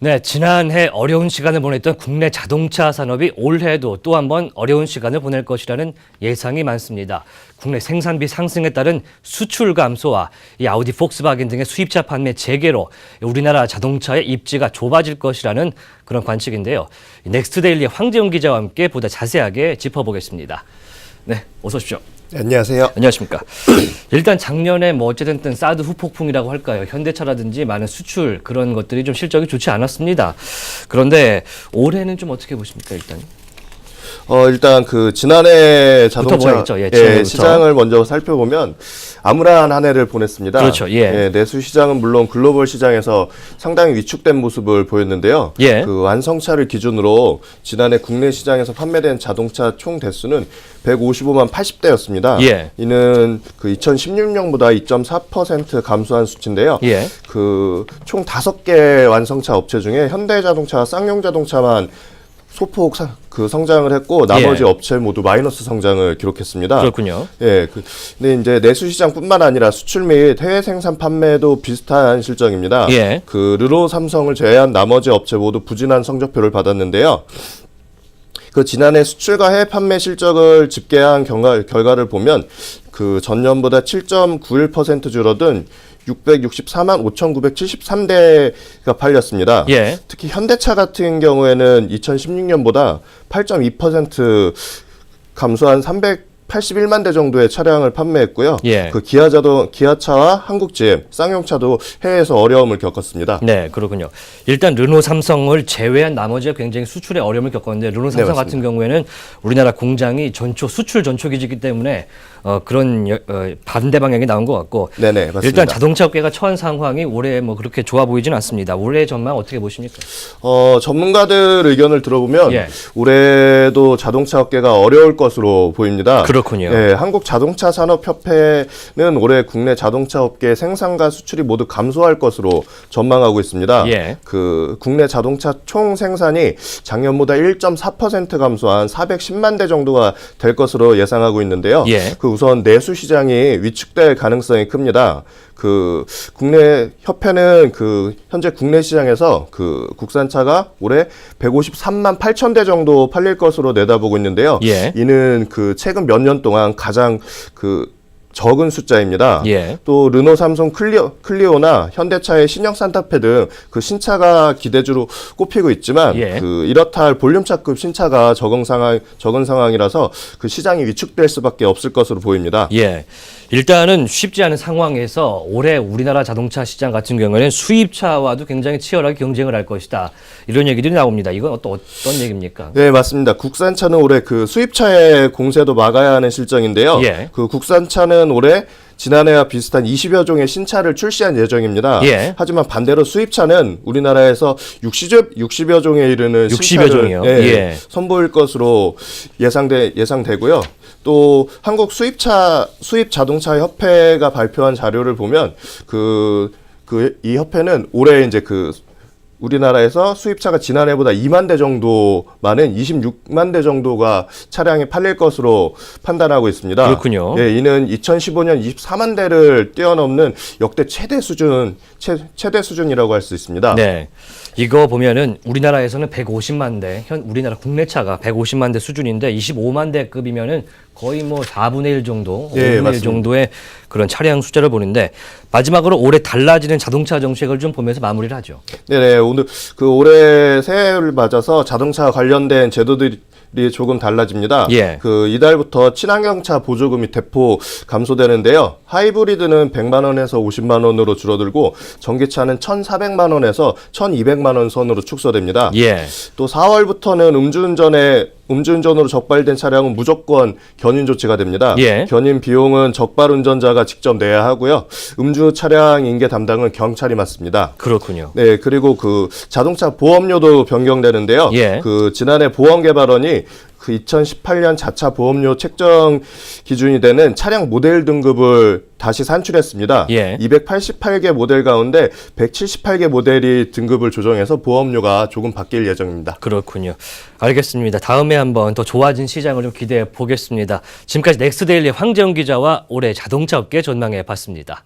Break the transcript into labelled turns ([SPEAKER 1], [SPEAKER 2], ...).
[SPEAKER 1] 네, 지난해 어려운 시간을 보냈던 국내 자동차 산업이 올해도 또 한 번 어려운 시간을 보낼 것이라는 예상이 많습니다. 국내 생산비 상승에 따른 수출 감소와 이 아우디 폭스바겐 등의 수입차 판매 재개로 우리나라 자동차의 입지가 좁아질 것이라는 그런 관측인데요. 이 넥스트 데일리 황재훈 기자와 함께 보다 자세하게 짚어보겠습니다. 네, 어서 오십시오.
[SPEAKER 2] 네, 안녕하세요.
[SPEAKER 1] 안녕하십니까. 일단 작년에 뭐 어쨌든 든 사드 후폭풍이라고 할까요. 현대차라든지 많은 수출 그런 것들이 좀 실적이 좋지 않았습니다. 그런데 올해는 좀 어떻게 보십니까, 일단?
[SPEAKER 2] 어, 일단 그 지난해 자동차.
[SPEAKER 1] 예,
[SPEAKER 2] 예. 시장을 먼저 살펴보면 암울한 한 해를 보냈습니다.
[SPEAKER 1] 그렇죠. 예.
[SPEAKER 2] 내수 시장은 물론 글로벌 시장에서 상당히 위축된 모습을 보였는데요.
[SPEAKER 1] 예.
[SPEAKER 2] 그 완성차를 기준으로 지난해 국내 시장에서 판매된 자동차 총 대수는 155만 80대였습니다.
[SPEAKER 1] 예.
[SPEAKER 2] 이는 그 2016년보다 2.4% 감소한 수치인데요.
[SPEAKER 1] 예.
[SPEAKER 2] 그총 다섯 개 완성차 업체 중에 현대자동차, 쌍용자동차만 소폭 사- 그 성장을 했고 나머지
[SPEAKER 1] 예.
[SPEAKER 2] 업체 모두 마이너스 성장을 기록했습니다.
[SPEAKER 1] 그렇군요.
[SPEAKER 2] 예, 그, 근데 이제 내수 시장뿐만 아니라 수출 및 해외 생산 판매도 비슷한 실정입니다.
[SPEAKER 1] 예.
[SPEAKER 2] 그 르노, 삼성을 제외한 나머지 업체 모두 부진한 성적표를 받았는데요. 그 지난해 수출과 해외 판매 실적을 집계한 경과, 결과를 보면 그 전년보다 7.91% 줄어든 664만 5,973대가 팔렸습니다.
[SPEAKER 1] 예.
[SPEAKER 2] 특히 현대차 같은 경우에는 2016년보다 8.2% 감소한 381만 대 정도의 차량을 판매했고요.
[SPEAKER 1] 예.
[SPEAKER 2] 그 기아자도 기아차와 한국GM, 쌍용차도 해외에서 어려움을 겪었습니다.
[SPEAKER 1] 네, 그렇군요. 일단 르노 삼성을 제외한 나머지가 굉장히 수출에 어려움을 겪었는데 르노 삼성
[SPEAKER 2] 네, 맞습니다.
[SPEAKER 1] 같은 경우에는 우리나라 공장이 전초 수출 전초 기지이기 때문에 어, 그런 여- 어, 반대 방향이 나온 것 같고
[SPEAKER 2] 네네, 맞습니다.
[SPEAKER 1] 일단 자동차 업계가 처한 상황이 올해 뭐 그렇게 좋아 보이진 않습니다. 올해 전망 어떻게 보십니까?
[SPEAKER 2] 어, 전문가들 의견을 들어보면
[SPEAKER 1] 예.
[SPEAKER 2] 올해도 자동차 업계가 어려울 것으로 보입니다.
[SPEAKER 1] 그렇군요.
[SPEAKER 2] 예, 한국 자동차 산업협회는 올해 국내 자동차 업계 생산과 수출이 모두 감소할 것으로 전망하고 있습니다.
[SPEAKER 1] 예.
[SPEAKER 2] 그 국내 자동차 총 생산이 작년보다 1.4% 감소한 410만 대 정도가 될 것으로 예상하고 있는데요.
[SPEAKER 1] 예.
[SPEAKER 2] 그 우선 내수 시장이 위축될 가능성이 큽니다. 그 국내 협회는 그 현재 국내 시장에서 그 국산차가 올해 153만 8천 대 정도 팔릴 것으로 내다보고 있는데요.
[SPEAKER 1] 예.
[SPEAKER 2] 이는 그 최근 몇년 동안 가장 그 적은 숫자입니다.
[SPEAKER 1] 예.
[SPEAKER 2] 또 르노, 삼성, 클리오, 클리오나 현대차의 신형 산타페 등 그 신차가 기대주로 꼽히고 있지만
[SPEAKER 1] 예.
[SPEAKER 2] 그 이렇다 할 볼륨차급 신차가 적은 상황 적은 상황이라서 그 시장이 위축될 수밖에 없을 것으로 보입니다.
[SPEAKER 1] 예. 일단은 쉽지 않은 상황에서 올해 우리나라 자동차 시장 같은 경우에는 수입차와도 굉장히 치열하게 경쟁을 할 것이다. 이런 얘기들이 나옵니다. 이건 또 어떤 얘기입니까?
[SPEAKER 2] 네, 맞습니다. 국산차는 올해 그 수입차의 공세도 막아야 하는 실정인데요.
[SPEAKER 1] 예.
[SPEAKER 2] 그 국산차는 올해 지난해와 비슷한 20여 종의 신차를 출시한 예정입니다.
[SPEAKER 1] 예.
[SPEAKER 2] 하지만 반대로 수입차는 우리나라에서 60여, 60여 종에 이르는
[SPEAKER 1] 60여
[SPEAKER 2] 신차를
[SPEAKER 1] 종이요?
[SPEAKER 2] 예,
[SPEAKER 1] 예.
[SPEAKER 2] 선보일 것으로 예상돼 예상되고요. 또 한국 수입차 수입 자동차 협회가 발표한 자료를 보면 그 그 이 협회는 올해 이제 그 우리나라에서 수입차가 지난해보다 2만 대 정도 많은 26만 대 정도가 차량이 팔릴 것으로 판단하고 있습니다.
[SPEAKER 1] 그렇군요.
[SPEAKER 2] 예, 이는 2015년 24만 대를 뛰어넘는 역대 최대 수준 최, 최대 수준이라고 할 수 있습니다.
[SPEAKER 1] 네. 이거 보면은 우리나라에서는 150만 대, 현 우리나라 국내 차가 150만 대 수준인데 25만 대급이면은 거의 뭐 4분의 1 정도,
[SPEAKER 2] 예,
[SPEAKER 1] 5분의 1
[SPEAKER 2] 맞습니다.
[SPEAKER 1] 정도의 그런 차량 숫자를 보는데 마지막으로 올해 달라지는 자동차 정책을 좀 보면서 마무리를 하죠.
[SPEAKER 2] 네네 오늘 그 올해 새해를 맞아서 자동차 관련된 제도들이 조금 달라집니다.
[SPEAKER 1] 예.
[SPEAKER 2] 그 이달부터 친환경차 보조금이 대폭 감소되는데요. 하이브리드는 100만 원에서 50만 원으로 줄어들고 전기차는 1,400만 원에서 1,200만 원 선으로 축소됩니다.
[SPEAKER 1] 예.
[SPEAKER 2] 또 4월부터는 음주운전에 음주운전으로 적발된 차량은 무조건 견인 조치가 됩니다.
[SPEAKER 1] 예.
[SPEAKER 2] 견인 비용은 적발 운전자가 직접 내야 하고요. 음주 차량 인계 담당은 경찰이 맡습니다.
[SPEAKER 1] 그렇군요.
[SPEAKER 2] 네, 그리고 그 자동차 보험료도 변경되는데요.
[SPEAKER 1] 예.
[SPEAKER 2] 그 지난해 보험개발원이 그 2018년 자차 보험료 책정 기준이 되는 차량 모델 등급을 다시 산출했습니다.
[SPEAKER 1] 예.
[SPEAKER 2] 288개 모델 가운데 178개 모델이 등급을 조정해서 보험료가 조금 바뀔 예정입니다.
[SPEAKER 1] 그렇군요. 알겠습니다. 다음에 한번 더 좋아진 시장을 좀 기대해 보겠습니다. 지금까지 넥스데일리 황재훈 기자와 올해 자동차 업계 전망해 봤습니다.